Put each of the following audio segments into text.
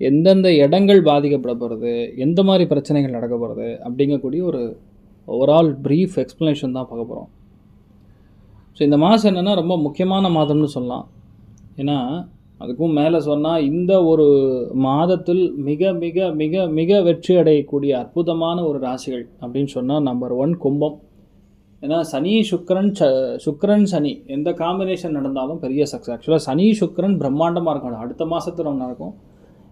எந்தெந்த இடங்கள் பாதிக்கப்பட போகிறது எந்த மாதிரி பிரச்சனைகள் நடக்க போகிறது அப்படிங்கக்கூடிய ஒரு ஓவரால் ப்ரீஃப் எக்ஸ்ப்ளனேஷன் தான் பார்க்க போகிறோம் ஸோ இந்த மாதம் என்னென்னா ரொம்ப முக்கியமான மாதம்னு சொல்லலாம். ஏன்னா அதுக்கும் மேலே சொன்னால் இந்த ஒரு மாதத்தில் மிக மிக மிக மிக வெற்றி அடையக்கூடிய அற்புதமான ஒரு ராசிகள் அப்படின்னு சொன்னால் நம்பர் ஒன் கும்பம். ஏன்னா சனி சுக்கரன் ச சுக்கரன் சனி எந்த காம்பினேஷன் நடந்தாலும் பெரிய சக்ஸஸ் ஆக்சுவலாக சனி சுக்கரன் பிரம்மாண்டமாக இருக்கும். அடுத்த மாதத்தில் ஒன்று நடக்கும்.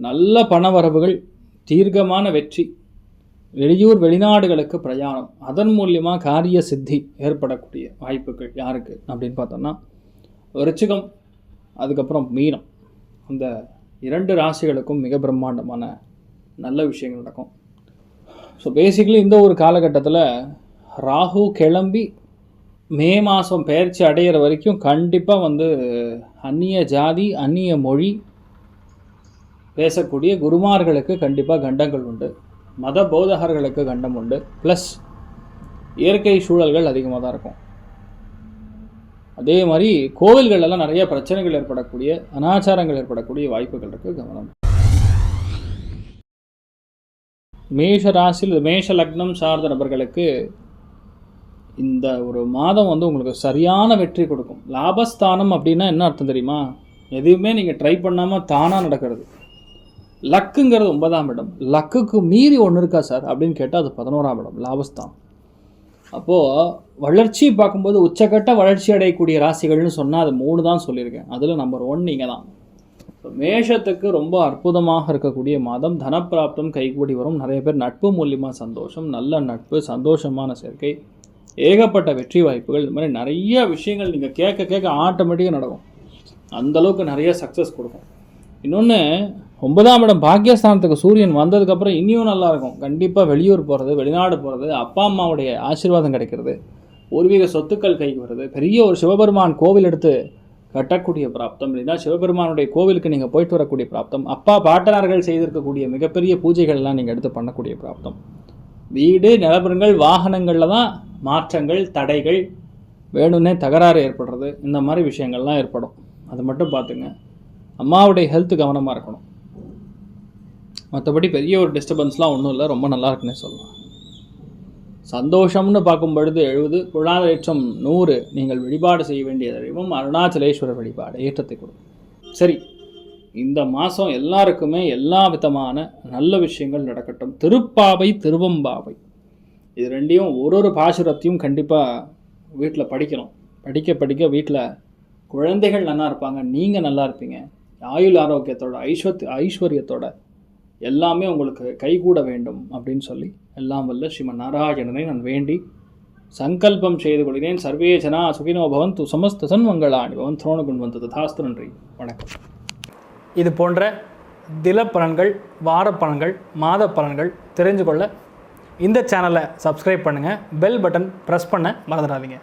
நல்ல பணவரவுகள் தீர்க்கமான வெற்றி வெளியூர் வெளிநாடுகளுக்கு பிரயாணம் அதன் மூலியமாக காரிய சித்தி ஏற்படக்கூடிய வாய்ப்புகள் யாருக்கு அப்படின்னு பார்த்தோம்னா ரிச்சிகம் அதுக்கப்புறம் மீனம். அந்த இரண்டு ராசிகளுக்கும் மிக பிரம்மாண்டமான நல்ல விஷயங்கள் நடக்கும். ஸோ பேசிக்கலி இந்த ஒரு காலகட்டத்தில் ராகு கிளம்பி மே மாதம் பயிற்சி அடையிற வரைக்கும் கண்டிப்பாக வந்து அந்நிய ஜாதி அந்நிய மொழி பேசக்கூடிய குருமார்களுக்கு கண்டிப்பாக கண்டங்கள் உண்டு. மத போதகர்களுக்கு கண்டம் உண்டு. ப்ளஸ் இயற்கை சூழல்கள் அதிகமாக தான் இருக்கும். அதே மாதிரி கோவில்கள் எல்லாம் நிறைய பிரச்சனைகள் ஏற்படக்கூடிய அனாச்சாரங்கள் ஏற்படக்கூடிய வாய்ப்புகள் இருக்குது கவனம். மேஷ ராசியில் மேஷ லக்னம் சார்ந்த நபர்களுக்கு இந்த ஒரு மாதம் வந்து உங்களுக்கு சரியான வெற்றி கொடுக்கும். லாபஸ்தானம் அப்படின்னா என்ன அர்த்தம் தெரியுமா? எதுவுமே நீங்கள் ட்ரை பண்ணாமல் தானாக நடக்கிறது. லக்குங்கிறது ஒன்பதாம் இடம். லக்குக்கு மீறி ஒன்று இருக்கா சார்? அப்படின்னு கேட்டால் அது பதினோராம் இடம். லாபஸ்தான். அப்போது வளர்ச்சி பார்க்கும்போது உச்சக்கட்ட வளர்ச்சி அடையக்கூடிய ராசிகள்னு சொன்னால் அது மூணு தான் சொல்லியிருக்கேன். அதில் நம்பர் ஒன் நீங்கள் தான். இப்போ மேஷத்துக்கு ரொம்ப அற்புதமாக இருக்கக்கூடிய மாதம் தனப்பிராப்தம் கைகூடி வரும். நிறைய பேர் நட்பு மூலியமாக சந்தோஷம் நல்ல நட்பு சந்தோஷமான சேர்க்கை ஏகப்பட்ட வெற்றி வாய்ப்புகள். இது மாதிரி நிறைய விஷயங்கள் நீங்கள் கேட்க கேட்க ஆட்டோமேட்டிக்காக நடக்கும். அந்த அளவுக்கு நிறைய சக்ஸஸ் கொடுக்கும். இன்னொன்று ஒன்பதாம் இடம் பாக்கியஸ்தானத்துக்கு சூரியன் வந்ததுக்கப்புறம் இன்னியும் நல்லாயிருக்கும். கண்டிப்பாக வெளியூர் போகிறது வெளிநாடு போகிறது அப்பா அம்மாவுடைய ஆசீர்வாதம் கிடைக்கிறது. பூர்வீக சொத்துக்கள் கைக்கு வருது. பெரிய ஒரு சிவபெருமான் கோவில் எடுத்து கட்டக்கூடிய பிராப்தம். இல்லைன்னா சிவபெருமானுடைய கோவிலுக்கு நீங்கள் போயிட்டு வரக்கூடிய பிராப்தம். அப்பா பாட்டனார்கள் செய்திருக்கக்கூடிய மிகப்பெரிய பூஜைகள்லாம் நீங்கள் எடுத்து பண்ணக்கூடிய பிராப்தம். வீடு நிலவரங்கள் வாகனங்களில் தான் மாற்றங்கள் தடைகள் வேணும்னே தகராறு ஏற்படுறது. இந்த மாதிரி விஷயங்கள்லாம் ஏற்படும். அது மட்டும் பார்த்துங்க. அம்மாவுடைய ஹெல்த் கவனமாக இருக்கணும். மற்றபடி பெரிய ஒரு டிஸ்டர்பன்ஸ்லாம் ஒன்றும் இல்லை. ரொம்ப நல்லா இருக்குன்னே சொல்லலாம். சந்தோஷம்னு பார்க்கும் பொழுது எழுபது குழாதேற்றம் நூறு. நீங்கள் வழிபாடு செய்ய வேண்டிய தெய்வம் அருணாச்சலேஸ்வரர் வழிபாடு ஏற்றத்தை கொடுக்கும். சரி இந்த மாதம் எல்லாருக்குமே எல்லா விதமான நல்ல விஷயங்கள் நடக்கட்டும். திருப்பாவை திருவம்பாவை. இது ரெண்டையும் ஒரு ஒரு பாசுரத்தையும் கண்டிப்பாக வீட்டில் படிக்கணும். படிக்க படிக்க வீட்டில் குழந்தைகள் நல்லா இருப்பாங்க நீங்கள் நல்லா இருப்பீங்க. ஆயுள் ஆரோக்கியத்தோட ஐஸ்வத் ஐஸ்வர்யத்தோட எல்லாமே உங்களுக்கு கைகூட வேண்டும் அப்படின்னு சொல்லி எல்லாம் வல்ல ஸ்ரீமன் நாராயணனை நான் வேண்டி சங்கல்பம் செய்து கொள்கிறேன். சர்வே ஜனா சுகினோ பவந்து சமஸ்த சன்மங்களாணி. பவன் துரோணகுண் வந்து தாஸ்து நன்றி. வணக்கம். இது போன்ற தில பலன்கள் வார பலன்கள் மாத பலன்கள் தெரிஞ்சு கொள்ள இந்த சேனலை சப்ஸ்கிரைப் பண்ணுங்கள் பெல் பட்டன் ப்ரெஸ் பண்ண மறந்துடாதீங்க.